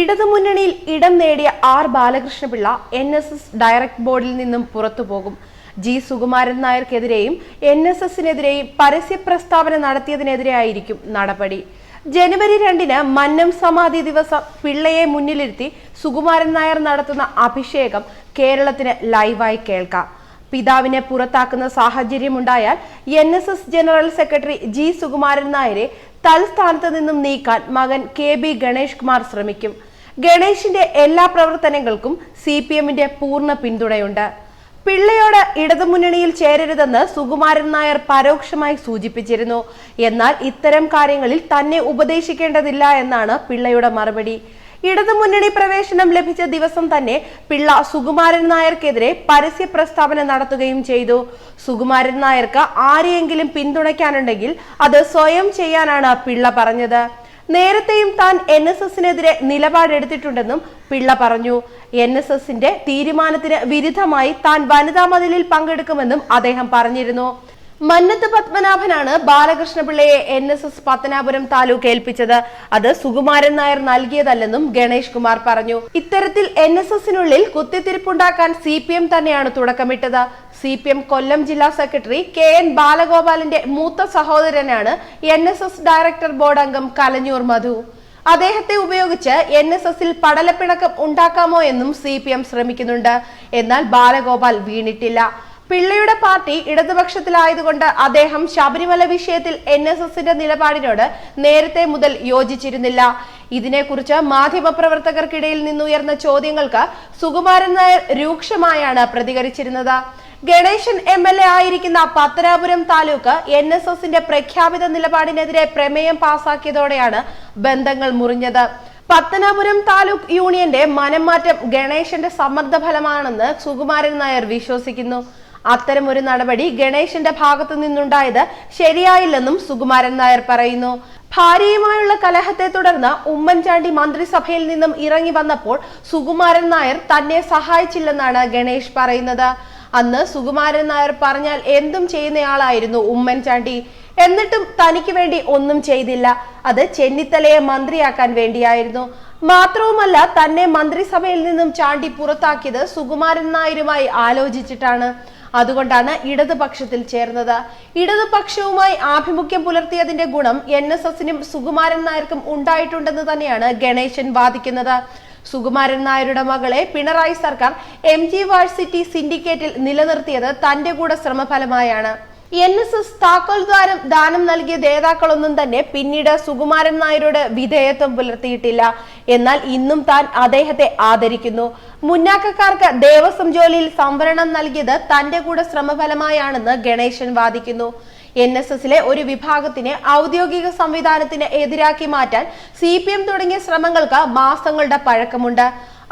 ഇടതുമുന്നണിയിൽ ഇടം നേടിയ R Balakrishna Pillai N S S direct ബോർഡിൽ നിന്നും പുറത്തുപോകും ജി സുകുമാരൻ നായർക്കെതിരെയും എൻ എസ് എസിനെതിരെയും പരസ്യ പ്രസ്താവന നടത്തിയതിനെതിരെയായിരിക്കും നടപടി. ജനുവരി രണ്ടിന് മന്നം സമാധി ദിവസം പിള്ളയെ മുന്നിലിരുത്തി സുകുമാരൻ നായർ നടത്തുന്ന അഭിഷേകം കേരളത്തിന് ലൈവായി കേൾക്കാം. പിതാവിനെ പുറത്താക്കുന്ന സാഹചര്യമുണ്ടായാൽ N S S general secretary G Sukumaran നായരെ തൽസ്ഥാനത്ത് നിന്നും നീക്കാൻ മകൻ കെ ബി ഗണേഷ് കുമാർ ശ്രമിക്കും. ഗണേഷിന്റെ എല്ലാ പ്രവർത്തനങ്ങൾക്കും സി പി എമ്മിന്റെ പൂർണ പിന്തുണയുണ്ട്. പിള്ളയോട് ഇടതുമുന്നണിയിൽ ചേരരുതെന്ന് സുകുമാരൻ നായർ പരോക്ഷമായി സൂചിപ്പിച്ചിരുന്നു. എന്നാൽ ഇത്തരം കാര്യങ്ങളിൽ തന്നെ ഉപദേശിക്കേണ്ടതില്ല എന്നാണ് പിള്ളയുടെ മറുപടി. ഇടതുമുന്നണി പ്രവേശനം ലഭിച്ച ദിവസം തന്നെ പിള്ള സുകുമാരൻ നായർക്കെതിരെ പരസ്യ പ്രസ്താവന നടത്തുകയും ചെയ്തു. സുകുമാരൻ നായർക്ക് ആരെയെങ്കിലും പിന്തുണയ്ക്കാനുണ്ടെങ്കിൽ അത് സ്വയം ചെയ്യാനാണ് പിള്ള പറഞ്ഞത്. നേരത്തെയും താൻ എൻ എസ് എസിനെതിരെ നിലപാടെടുത്തിട്ടുണ്ടെന്നും പിള്ള പറഞ്ഞു. എൻ എസ് എസിന്റെ തീരുമാനത്തിന് വിരുദ്ധമായി താൻ വനിതാ മതിലിൽ പങ്കെടുക്കുമെന്നും അദ്ദേഹം പറഞ്ഞിരുന്നു. മന്നത്ത് പത്മനാഭനാണ് ബാലകൃഷ്ണപിള്ളയെ N S S Pathanapuram taluk ഏൽപ്പിച്ചത്. അത് സുകുമാരൻ നായർ നൽകിയതല്ലെന്നും ഗണേഷ് കുമാർ പറഞ്ഞു. ഇത്തരത്തിൽ എൻ എസ് എസിനുള്ളിൽ കുത്തിത്തിരിപ്പുണ്ടാക്കാൻ സി പി എം തന്നെയാണ് തുടക്കമിട്ടത്. സി പി എം കൊല്ലം ജില്ലാ സെക്രട്ടറി കെ എൻ ബാലഗോപാലിന്റെ മൂത്ത സഹോദരനാണ് N S S director board അംഗം കലഞ്ഞൂർ മധു. അദ്ദേഹത്തെ ഉപയോഗിച്ച് എൻ എസ് എസിൽ പടലപ്പിണക്കം ഉണ്ടാക്കാമോ എന്നും സി പി എം ശ്രമിക്കുന്നുണ്ട്. എന്നാൽ ബാലഗോപാൽ വീണിട്ടില്ല. പിള്ളയുടെ പാർട്ടി ഇടതുപക്ഷത്തിലായതുകൊണ്ട് അദ്ദേഹം ശബരിമല വിഷയത്തിൽ എൻ എസ് എസിന്റെ നിലപാടിനോട് നേരത്തെ മുതൽ യോജിച്ചിരുന്നില്ല. ഇതിനെക്കുറിച്ച് മാധ്യമപ്രവർത്തകർക്കിടയിൽ നിന്നുയർന്ന ചോദ്യങ്ങൾക്ക് സുകുമാരൻ നായർ രൂക്ഷമായാണ് പ്രതികരിച്ചിരുന്നത്. ഗണേശൻ എം എൽ എ ആയിരിക്കുന്ന പത്തനാപുരം താലൂക്ക് എൻ എസ് എസിന്റെ പ്രഖ്യാപിത നിലപാടിനെതിരെ പ്രമേയം പാസാക്കിയതോടെയാണ് ബന്ധങ്ങൾ മുറിഞ്ഞത്. പത്തനാപുരം താലൂക്ക് യൂണിയന്റെ മനംമാറ്റം ഗണേശന്റെ സമ്മർദ്ദ ഫലമാണെന്ന് സുകുമാരൻ നായർ വിശ്വസിക്കുന്നു. അത്തരം ഒരു നടപടി ഗണേശന്റെ ഭാഗത്തു നിന്നുണ്ടായത് ശരിയായില്ലെന്നും സുകുമാരൻ നായർ പറയുന്നു. ഭാര്യയുമായുള്ള കലഹത്തെ തുടർന്ന് ഉമ്മൻചാണ്ടി മന്ത്രിസഭയിൽ നിന്നും ഇറങ്ങി വന്നപ്പോൾ സുകുമാരൻ നായർ തന്നെ സഹായിച്ചില്ലെന്നാണ് ഗണേഷ് പറയുന്നത്. അന്ന് സുകുമാരൻ നായർ പറഞ്ഞാൽ എന്തും ചെയ്യുന്നയാളായിരുന്നു ഉമ്മൻചാണ്ടി. എന്നിട്ടും തനിക്ക് വേണ്ടി ഒന്നും ചെയ്തില്ല. അത് ചെന്നിത്തലയെ മന്ത്രിയാക്കാൻ വേണ്ടിയായിരുന്നു. മാത്രവുമല്ല തന്നെ മന്ത്രിസഭയിൽ നിന്നും ചാണ്ടി പുറത്താക്കിയത് സുകുമാരൻ നായരുമായി ആലോചിച്ചിട്ടാണ്. അതുകൊണ്ടാണ് ഇടതുപക്ഷത്തിൽ ചേർന്നത്. ഇടതുപക്ഷവുമായി ആഭിമുഖ്യം പുലർത്തിയതിന്റെ ഗുണം എൻ എസ് എസിനും സുകുമാരൻ നായർക്കും ഉണ്ടായിട്ടുണ്ടെന്ന് തന്നെയാണ് ഗണേശൻ വാദിക്കുന്നത്. സുകുമാരൻ നായരുടെ മകളെ പിണറായി സർക്കാർ എം ജി വാഴ്സിറ്റി സിൻഡിക്കേറ്റിൽ നിലനിർത്തിയത് തന്റെ കൂടെ ശ്രമഫലമായാണ്. എൻ എസ് എസ് താക്കോൽ ദ്വാരം ദാനം നൽകിയ നേതാക്കളൊന്നും തന്നെ പിന്നീട് സുകുമാരൻ നായരോട് വിധേയത്വം പുലർത്തിയിട്ടില്ല. എന്നാൽ ഇന്നും താൻ അദ്ദേഹത്തെ ആദരിക്കുന്നു. മുന്നാക്കക്കാർക്ക് ദേവസ്വം ജോലിയിൽ സംവരണം നൽകിയത് തന്റെ കൂടെ ശ്രമഫലമായാണെന്ന് ഗണേശൻ വാദിക്കുന്നു. എൻ എസ് എസിലെ ഒരു വിഭാഗത്തിനെ ഔദ്യോഗിക സംവിധാനത്തിന് എതിരാക്കി മാറ്റാൻ സി പി എം തുടങ്ങിയ ശ്രമങ്ങൾക്ക് മാസങ്ങളുടെ പഴക്കമുണ്ട്.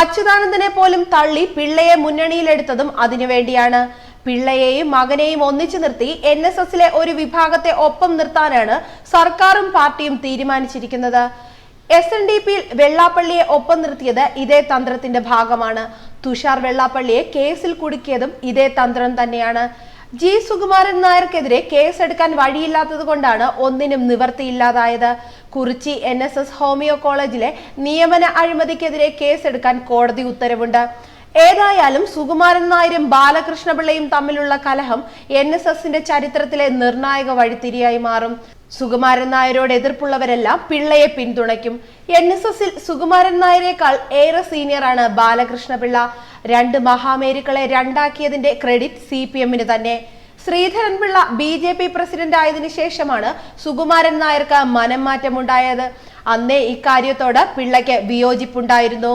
അച്യുതാനന്ദനെ പോലും തള്ളി പിള്ളയെ മുന്നണിയിലെടുത്തതും അതിനുവേണ്ടിയാണ്. പിള്ളയെയും മകനെയും ഒന്നിച്ചു നിർത്തി എൻ എസ് എസിലെ ഒരു വിഭാഗത്തെ ഒപ്പം നിർത്താനാണ് സർക്കാരും പാർട്ടിയും തീരുമാനിച്ചിരിക്കുന്നത്. എസ് എൻ ഡി പിയിൽ വെള്ളാപ്പള്ളിയെ ഒപ്പം നിർത്തിയത് ഇതേ തന്ത്രത്തിന്റെ ഭാഗമാണ്. തുഷാർ വെള്ളാപ്പള്ളിയെ കേസിൽ കുടുക്കിയതും ഇതേ തന്ത്രം തന്നെയാണ്. ജി സുകുമാരൻ നായർക്കെതിരെ കേസെടുക്കാൻ വഴിയില്ലാത്തത് കൊണ്ടാണ് ഒന്നിനും നിവർത്തിയില്ലാതായത്. Kurichi N S S homeo കോളേജിലെ നിയമന അഴിമതിക്കെതിരെ കേസെടുക്കാൻ കോടതി ഉത്തരവുണ്ട്. ഏതായാലും സുകുമാരൻ നായരും ബാലകൃഷ്ണപിള്ളയും തമ്മിലുള്ള കലഹം എൻ എസ് എസിന്റെ ചരിത്രത്തിലെ നിർണായക വഴിത്തിരിയായി മാറും. സുകുമാരൻ നായരോട് എതിർപ്പുള്ളവരെല്ലാം പിള്ളയെ പിന്തുണയ്ക്കും. എൻ എസ് എസിൽ സുകുമാരൻ നായരെക്കാൾ ഏറെ സീനിയറാണ് ബാലകൃഷ്ണപിള്ള. രണ്ട് മഹാമേരുക്കളെ രണ്ടാക്കിയതിന്റെ ക്രെഡിറ്റ് സി പി എമ്മിന് തന്നെ. Sreedharan Pillai B J P president ആയതിനു ശേഷമാണ് സുകുമാരൻ നായർക്ക് മനം മാറ്റമുണ്ടായത് അന്നേ ഇക്കാര്യത്തോട് പിള്ളയ്ക്ക് വിയോജിപ്പുണ്ടായിരുന്നു.